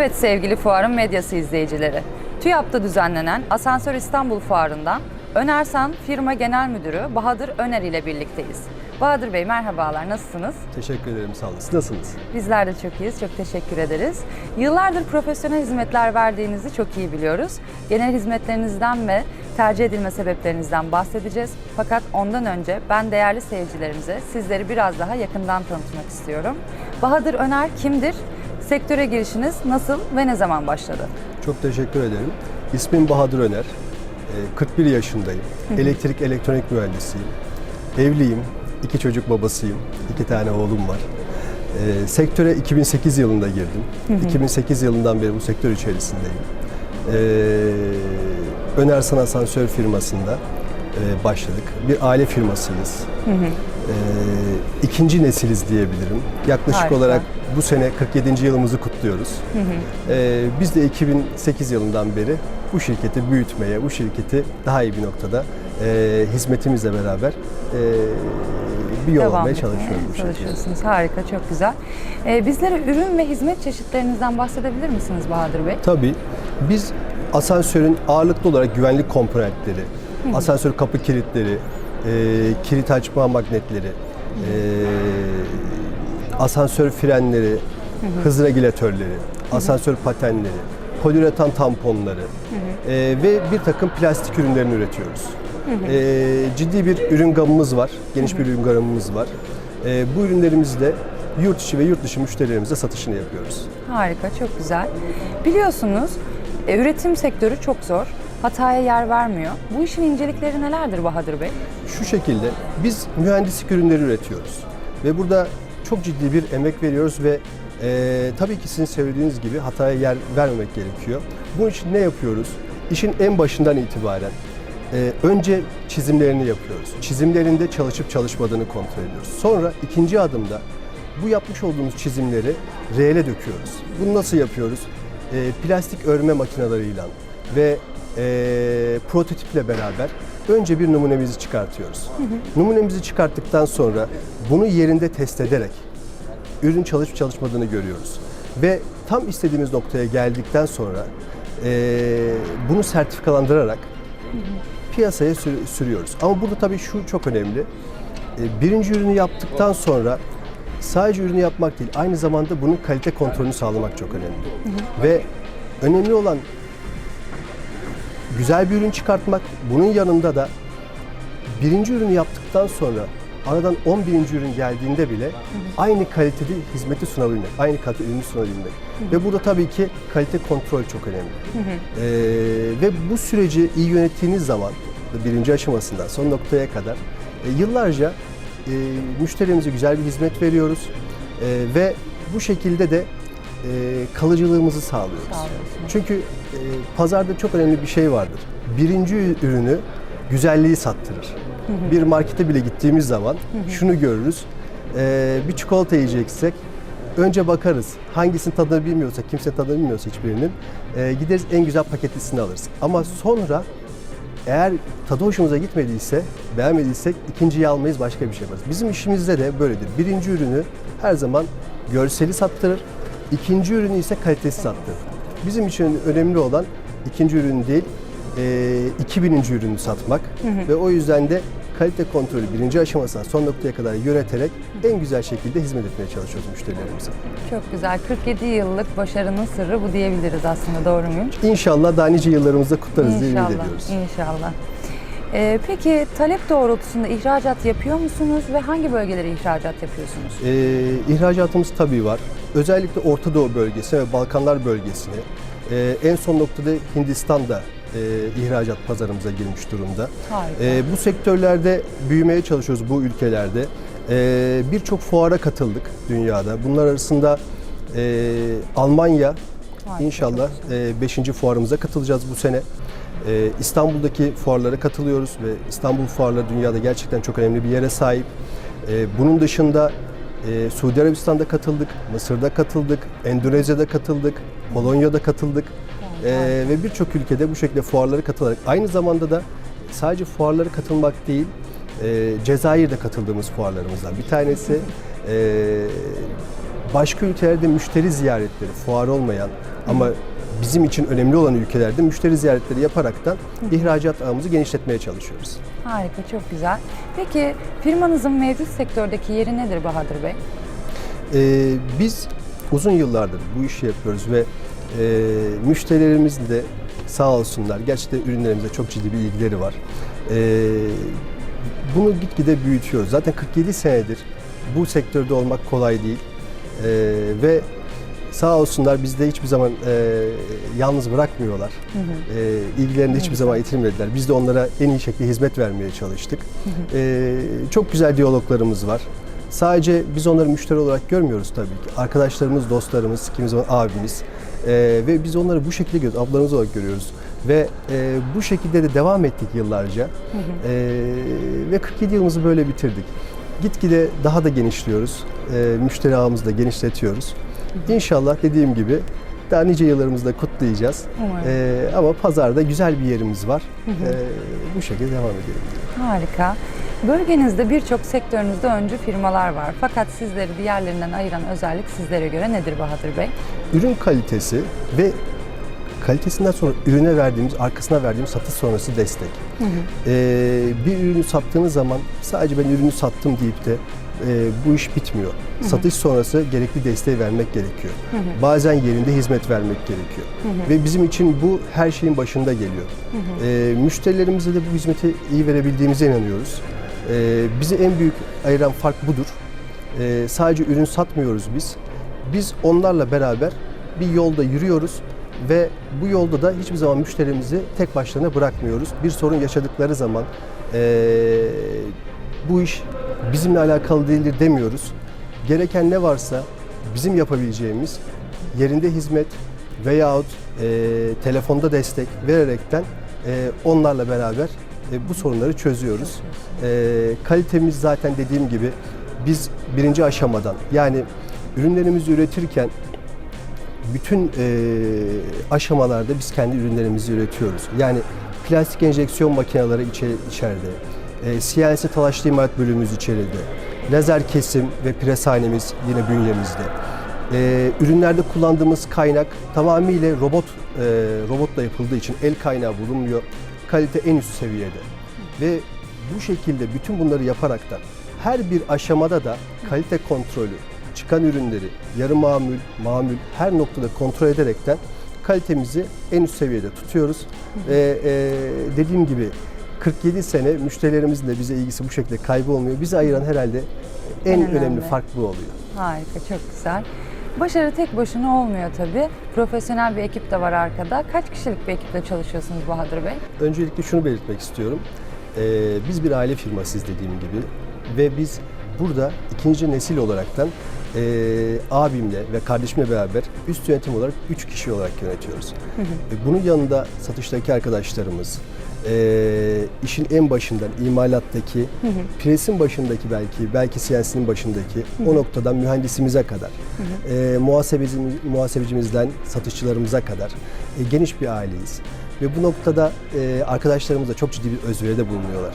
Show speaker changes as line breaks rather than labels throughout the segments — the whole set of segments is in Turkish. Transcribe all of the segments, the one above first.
Evet sevgili fuarın medyası izleyicileri. TÜYAP'ta düzenlenen Asansör İstanbul Fuarı'ndan Önersan Firma Genel Müdürü Bahadır Öner ile birlikteyiz. Bahadır Bey merhabalar, nasılsınız?
Teşekkür ederim sağ olun. Siz nasılsınız?
Bizler de çok iyiyiz, çok teşekkür ederiz. Yıllardır profesyonel hizmetler verdiğinizi çok iyi biliyoruz. Genel hizmetlerinizden ve tercih edilme sebeplerinizden bahsedeceğiz. Fakat ondan önce ben değerli seyircilerimize sizleri biraz daha yakından tanıtmak istiyorum. Bahadır Öner kimdir? Sektöre girişiniz nasıl ve ne zaman başladı?
Çok teşekkür ederim. İsmim Bahadır Öner. Ee, 41 yaşındayım. Elektrik elektronik mühendisiyim. Evliyim. İki çocuk babasıyım. İki tane oğlum var. Ee, sektöre 2008 yılında girdim. 2008 yılından beri bu sektör içerisindeyim. Ee, Öner San Asansör firmasında e, başladık. Bir aile firmasıyız. Ee, ikinci nesiliz diyebilirim. Yaklaşık
Harika.
olarak bu sene 47. yılımızı kutluyoruz. Ee, biz de 2008 yılından beri bu şirketi büyütmeye, bu şirketi daha iyi bir noktada e, hizmetimizle beraber e, bir yol almaya
etmeye
çalışıyoruz bu
çalışıyorsunuz. Harika, çok güzel. Ee, bizlere ürün ve hizmet çeşitlerinizden bahsedebilir misiniz Bahadır Bey?
Tabii biz asansörün ağırlıklı olarak güvenlik komponentleri, asansör kapı kilitleri, e, kilit açma magnetleri, e, asansör frenleri, hız regülatörleri, asansör patenleri, poliüretan tamponları e, ve bir takım plastik ürünlerini üretiyoruz. E, ciddi bir ürün gamımız var, geniş bir ürün gamımız var. E, bu ürünlerimizi de yurt içi ve yurt dışı müşterilerimize satışını yapıyoruz.
Harika, çok güzel. Biliyorsunuz e, üretim sektörü çok zor. Hataya yer vermiyor. Bu işin incelikleri nelerdir Bahadır Bey?
Şu şekilde biz mühendislik ürünleri üretiyoruz ve burada çok ciddi bir emek veriyoruz ve e, tabii ki sizin söylediğiniz gibi hataya yer vermemek gerekiyor. Bunun için ne yapıyoruz? İşin en başından itibaren e, önce çizimlerini yapıyoruz. Çizimlerinde çalışıp çalışmadığını kontrol ediyoruz. Sonra ikinci adımda bu yapmış olduğumuz çizimleri reele döküyoruz. Bunu nasıl yapıyoruz? E, plastik örme makinalarıyla ve e, prototiple beraber önce bir numunemizi çıkartıyoruz. Numunemizi çıkarttıktan sonra bunu yerinde test ederek ürün çalışıp çalışmadığını görüyoruz. Ve tam istediğimiz noktaya geldikten sonra e, bunu sertifikalandırarak piyasaya sür- sürüyoruz. Ama burada tabii şu çok önemli. E, birinci ürünü yaptıktan sonra sadece ürünü yapmak değil, aynı zamanda bunun kalite kontrolünü sağlamak çok önemli. Ve önemli olan güzel bir ürün çıkartmak, bunun yanında da birinci ürünü yaptıktan sonra aradan 11. ürün geldiğinde bile aynı kalitede hizmeti sunabilmek, aynı kalite ürünü sunabilmek. Ve burada tabii ki kalite kontrol çok önemli. Ee, ve bu süreci iyi yönettiğiniz zaman, birinci aşamasından son noktaya kadar e, yıllarca e, müşterimize güzel bir hizmet veriyoruz. E, ve bu şekilde de e, kalıcılığımızı sağlıyoruz. Çünkü e, pazarda çok önemli bir şey vardır. Birinci ürünü güzelliği sattırır. Bir markete bile gittiğimiz zaman şunu görürüz. E, bir çikolata yiyeceksek önce bakarız. Hangisinin tadını bilmiyorsak, kimse tadını bilmiyorsa hiçbirinin e, gideriz en güzel paketlisini alırız. Ama sonra eğer tadı hoşumuza gitmediyse, beğenmediysek ikinciyi almayız başka bir şey yaparız. Bizim işimizde de böyledir. Birinci ürünü her zaman görseli sattırır. İkinci ürünü ise kalitesi sattırır. Bizim için önemli olan ikinci ürün değil, e, 2000. ürünü satmak ve o yüzden de kalite kontrolü birinci aşamasından son noktaya kadar yöneterek en güzel şekilde hizmet etmeye çalışıyoruz müşterilerimize.
Çok güzel. 47 yıllık başarının sırrı bu diyebiliriz aslında doğru muyum?
İnşallah daha nice yıllarımızda kutlarız diye ümit
İnşallah.
ediyoruz.
İnşallah. Ee, peki talep doğrultusunda ihracat yapıyor musunuz ve hangi bölgelere ihracat yapıyorsunuz?
Ee, ihracatımız tabii var. Özellikle Orta Doğu bölgesi ve Balkanlar bölgesine. Ee, en son noktada Hindistan'da e, ihracat pazarımıza girmiş durumda.
Harika.
Ee, bu sektörlerde büyümeye çalışıyoruz bu ülkelerde. Ee, Birçok fuara katıldık dünyada. Bunlar arasında e, Almanya,
Harika,
inşallah 5. fuarımıza katılacağız bu sene. Ee, İstanbul'daki fuarlara katılıyoruz ve İstanbul fuarları dünyada gerçekten çok önemli bir yere sahip. Ee, bunun dışında e, Suudi Arabistan'da katıldık, Mısır'da katıldık, Endonezya'da katıldık, Polonya'da katıldık. Ee, ve birçok ülkede bu şekilde fuarlara katılarak aynı zamanda da sadece fuarlara katılmak değil, e, Cezayir'de katıldığımız fuarlarımızdan bir tanesi. E, başka ülkelerde müşteri ziyaretleri, fuar olmayan ama bizim için önemli olan ülkelerde müşteri ziyaretleri yaparaktan ihracat ağımızı genişletmeye çalışıyoruz.
Harika, çok güzel. Peki firmanızın mevcut sektördeki yeri nedir Bahadır Bey?
Ee, biz uzun yıllardır bu işi yapıyoruz ve e, müşterilerimiz de sağ olsunlar gerçekten ürünlerimize çok ciddi bir ilgileri var. Ee, bunu gitgide büyütüyoruz. Zaten 47 senedir bu sektörde olmak kolay değil Ee, ve sağ olsunlar bizde hiçbir zaman e, yalnız bırakmıyorlar. Ee, ilgilerini de hiçbir zaman yitirmediler. Biz de onlara en iyi şekilde hizmet vermeye çalıştık. Ee, çok güzel diyaloglarımız var. Sadece biz onları müşteri olarak görmüyoruz tabii ki. Arkadaşlarımız, dostlarımız, kimi zaman abimiz. Ee, ve biz onları bu şekilde görüyoruz, ablalarımız olarak görüyoruz. Ve e, bu şekilde de devam ettik yıllarca. Ee, ve 47 yılımızı böyle bitirdik. Gitgide daha da genişliyoruz. Ee, müşteri ağımızı da genişletiyoruz. İnşallah dediğim gibi daha nice yıllarımızı da kutlayacağız. Ee, ama pazarda güzel bir yerimiz var. Ee, bu şekilde devam edelim.
Harika. Bölgenizde birçok sektörünüzde öncü firmalar var. Fakat sizleri diğerlerinden ayıran özellik sizlere göre nedir Bahadır Bey?
Ürün kalitesi ve kalitesinden sonra ürüne verdiğimiz, arkasına verdiğimiz satış sonrası destek. Ee, bir ürünü sattığınız zaman sadece ben ürünü sattım deyip de e, bu iş bitmiyor. Satış sonrası gerekli desteği vermek gerekiyor. Bazen yerinde hizmet vermek gerekiyor. Ve bizim için bu her şeyin başında geliyor. Ee, müşterilerimize de bu hizmeti iyi verebildiğimize inanıyoruz. Ee, bizi en büyük ayıran fark budur. Ee, sadece ürün satmıyoruz biz. Biz onlarla beraber bir yolda yürüyoruz ve bu yolda da hiçbir zaman müşterimizi tek başlarına bırakmıyoruz. Bir sorun yaşadıkları zaman ee, bu iş bizimle alakalı değildir demiyoruz. Gereken ne varsa bizim yapabileceğimiz yerinde hizmet veyahut e, telefonda destek vererekten e, onlarla beraber e, bu sorunları çözüyoruz. E, kalitemiz zaten dediğim gibi biz birinci aşamadan yani ürünlerimizi üretirken bütün e, aşamalarda biz kendi ürünlerimizi üretiyoruz. Yani plastik enjeksiyon makineleri içe- içeride, CNC talaşlı imalat bölümümüz içeride, lazer kesim ve preshanemiz yine bünyemizde. Ürünlerde kullandığımız kaynak tamamıyla robot robotla yapıldığı için el kaynağı bulunmuyor. Kalite en üst seviyede. Ve bu şekilde bütün bunları yaparaktan her bir aşamada da kalite kontrolü, çıkan ürünleri yarı mamül, mamül her noktada kontrol ederekten kalitemizi en üst seviyede tutuyoruz. Ve e, dediğim gibi 47 sene müşterilerimizin de bize ilgisi bu şekilde kaybolmuyor. Bizi ayıran herhalde en,
En
önemli.
önemli.
fark bu oluyor.
Harika, çok güzel. Başarı tek başına olmuyor tabii. Profesyonel bir ekip de var arkada. Kaç kişilik bir ekiple çalışıyorsunuz Bahadır Bey?
Öncelikle şunu belirtmek istiyorum. Ee, biz bir aile firmasıyız dediğim gibi ve biz burada ikinci nesil olaraktan e, abimle ve kardeşimle beraber üst yönetim olarak üç kişi olarak yönetiyoruz. E, bunun yanında satıştaki arkadaşlarımız, e, işin en başından imalattaki, presin başındaki belki, belki siyasetinin başındaki o noktadan mühendisimize kadar, e, muhasebecimiz, muhasebecimizden satışçılarımıza kadar e, geniş bir aileyiz. Ve bu noktada e, arkadaşlarımız da çok ciddi bir özveride bulunuyorlar.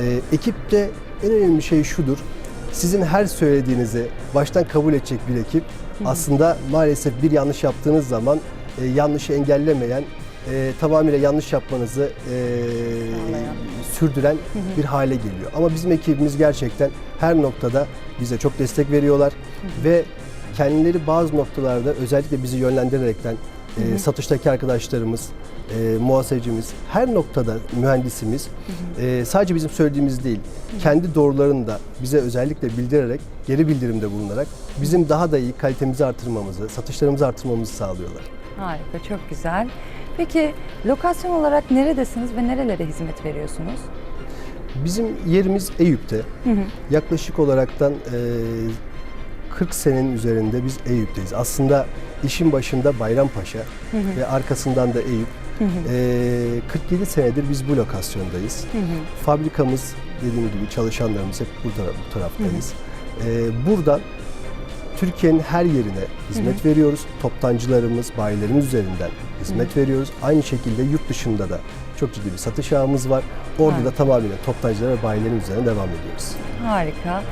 E, ekipte en önemli şey şudur, sizin her söylediğinizi baştan kabul edecek bir ekip aslında maalesef bir yanlış yaptığınız zaman e, yanlışı engellemeyen, e, tamamıyla yanlış yapmanızı e, sürdüren bir hale geliyor. Ama bizim ekibimiz gerçekten her noktada bize çok destek veriyorlar ve kendileri bazı noktalarda özellikle bizi yönlendirerekten e, satıştaki arkadaşlarımız, e, muhasebecimiz, her noktada mühendisimiz e, sadece bizim söylediğimiz değil, kendi doğrularını da bize özellikle bildirerek, geri bildirimde bulunarak bizim daha da iyi kalitemizi artırmamızı, satışlarımızı artırmamızı sağlıyorlar.
Harika, çok güzel. Peki lokasyon olarak neredesiniz ve nerelere hizmet veriyorsunuz?
Bizim yerimiz Eyüp'te. Yaklaşık olaraktan e, 40 senenin üzerinde biz Eyüp'teyiz. Aslında işin başında Bayrampaşa ve arkasından da Eyüp. E, 47 senedir biz bu lokasyondayız. Fabrikamız dediğim gibi çalışanlarımız hep bu, tara- bu taraftayız. E, buradan Türkiye'nin her yerine hizmet veriyoruz. Toptancılarımız, bayilerimiz üzerinden hizmet veriyoruz. Aynı şekilde yurt dışında da çok ciddi bir satış ağımız var. Orada
Harika.
da tamamıyla toptancılar ve bayilerin üzerine devam ediyoruz.
Harika.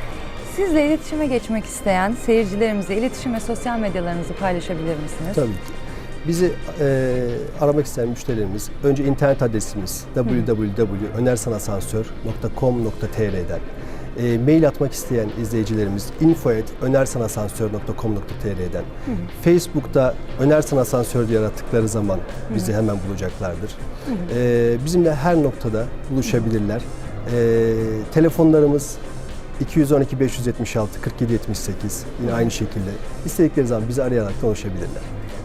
Sizle iletişime geçmek isteyen seyircilerimize iletişim ve sosyal medyalarınızı paylaşabilir misiniz?
Tabii ki. Bizi e, aramak isteyen müşterilerimiz önce internet adresimiz www.önersanasansör.com.tr'den e, mail atmak isteyen izleyicilerimiz info.önersanasansör.com.tr'den Facebook'ta Önersan Asansör diye arattıkları zaman bizi hemen bulacaklardır. E, bizimle her noktada buluşabilirler. E, telefonlarımız 212 576 47 78 yine aynı şekilde. İstedikleri zaman bizi arayarak da ulaşabilirler.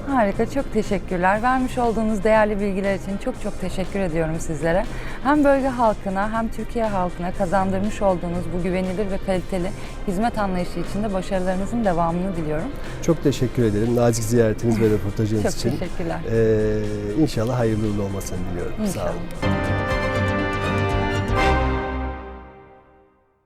Harika, çok teşekkürler. Vermiş olduğunuz değerli bilgiler için çok çok teşekkür ediyorum sizlere. Hem bölge halkına hem Türkiye halkına kazandırmış olduğunuz bu güvenilir ve kaliteli hizmet anlayışı için de başarılarınızın devamını diliyorum.
Çok teşekkür ederim nazik ziyaretiniz ve röportajınız
Çok
için.
teşekkürler.
Ee, inşallah hayırlı uğurlu olmasını diliyorum. Sağ olun.
İnşallah.